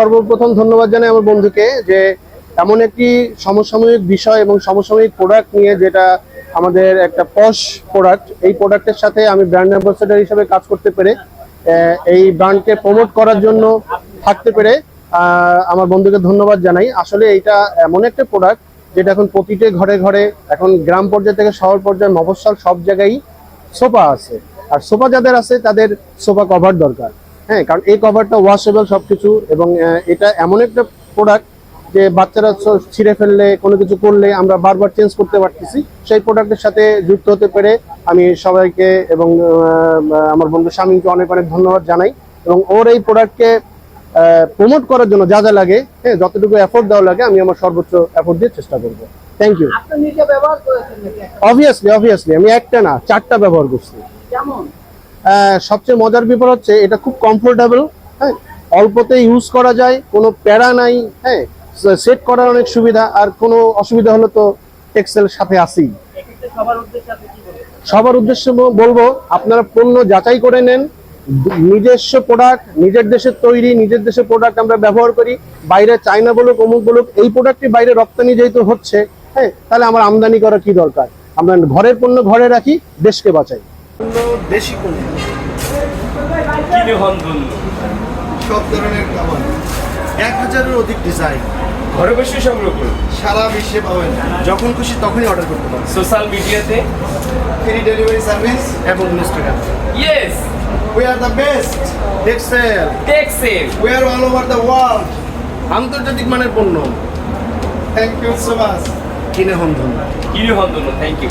সর্বপ্রথম ধন্যবাদ জানাই আমার বন্ধুকে যে এমন একটি সমসাময়িক বিষয় এবং সমসাময়িক প্রোডাক্ট নিয়ে যেটা আমাদের একটা পশ প্রোডাক্ট এই প্রোডাক্টের সাথে আমি ব্র্যান্ড অ্যাম্বাসেডার হিসেবে কাজ করতে পেরে এই ব্র্যান্ডকে প্রমোট করার জন্য থাকতে পেরে আমার বন্ধুকে ধন্যবাদ জানাই। আসলে এইটা এমন একটা প্রোডাক্ট যেটা এখন প্রতিটি ঘরে ঘরে, এখন গ্রাম পর্যায় থেকে শহর পর্যায়ে, মফস্বল সব জায়গায় সোফা আছে। আর সোফা যাদের আছে তাদের সোফা কভার দরকার। হ্যাঁ কারণ এই কভারটা ওয়াশেবল সবকিছু এবং এটা এমন একটা প্রোডাক্ট যে বাচ্চারা ছিঁড়ে ফেললে কোনো কিছু করলে আমরা বারবার চেঞ্জ করতে পারতেছি। সেই প্রোডাক্টের সাথে যুক্ত হতে পেরে আমি সবাইকে এবং আমার বন্ধু স্বামীকে অনেক অনেক ধন্যবাদ জানাই এবং ওর এই প্রোডাক্টকে প্রমোট করার জন্য যা যা লাগে হ্যাঁ যতটুকু এফোর্ট দেওয়া লাগে আমি আমার সর্বোচ্চ এফোর্ট দিয়ে চেষ্টা করব। Thank you? অবভিয়াসলি অবভিয়াসলি আমি একটা না চারটা ব্যবহার করছি। কেমন? সবচেয়ে মজার ব্যাপার হচ্ছে এটা খুব কমফোর্টেবল হ্যাঁ? অল্পতে ইউজ করা যায়, কোনো প্যারা নাই হ্যাঁ? সেট করার অনেক সুবিধা, আর কোনো অসুবিধা হলে তো টেক্সেল সাথে এক্ষেত্রে সবার উদ্দেশ্যে বলব আপনারা পণ্য যাচাই করে নেন। নিজস্ব প্রোডাক্ট নিজের দেশের তৈরি, নিজের দেশের প্রোডাক্ট আমরা ব্যবহার করি। বাইরে চায়না বলুক, অমুক বলুক, এই প্রোডাক্টটি বাইরে রপ্তানি যেহেতু হচ্ছে হ্যাঁ? তাহলে আমার আমদানি করা কি দরকার? আমরা ঘরের পণ্য ঘরে রাখি, দেশকে বাঁচাই। দেশি কিনে? হন সব ধরনের খাবার। এক হাজারের অধিক ডিজাইন ঘরে বসে সংগ্রহ করুন। সারা বিশ্বে পাবেন। যখন খুশি তখনই অর্ডার করতে পারেন। সোশ্যাল মিডিয়াতে ফ্রি ডেলিভারি সার্ভিস এবং Instagram yes we are the best textile texel we are all over the world আন্তর্জাতিক মানের পণ্য। থ্যাংক ইউ সো মাচ কিনে হন ধন্য কিনে হন ধন্য থ্যাংক ইউ